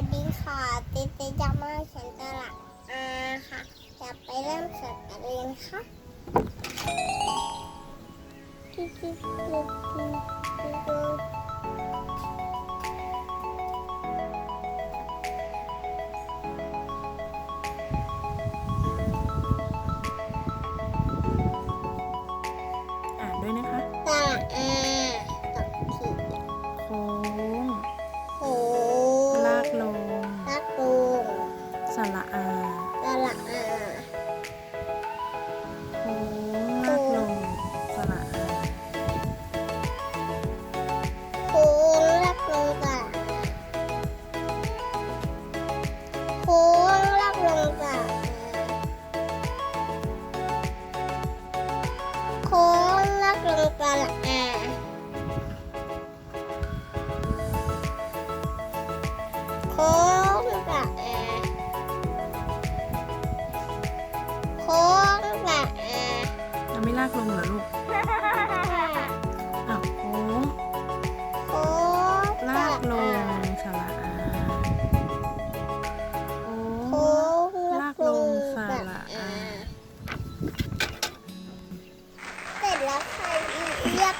วัสดีค่ะเต้เต้จะมาเขียนตลักอาค่ะจะไปเริ่มสอนกันเลยนะคะจิ๊ดจิ๊ดจิ๊ดจิ๊ดจิ๊ดอ่านด้วยนะคะตลักอา สระอาตลักอาโค้งลากลงสระอาโค้งลากลงตลักอาโค้งลากลงตลักอาโค้งลากลงตลัก จะไม่ลากลงเหรอลูกอ้าวโค้งลากลงสระอาโค้งลากลงสระอาเสร็จแล้วใครเรียก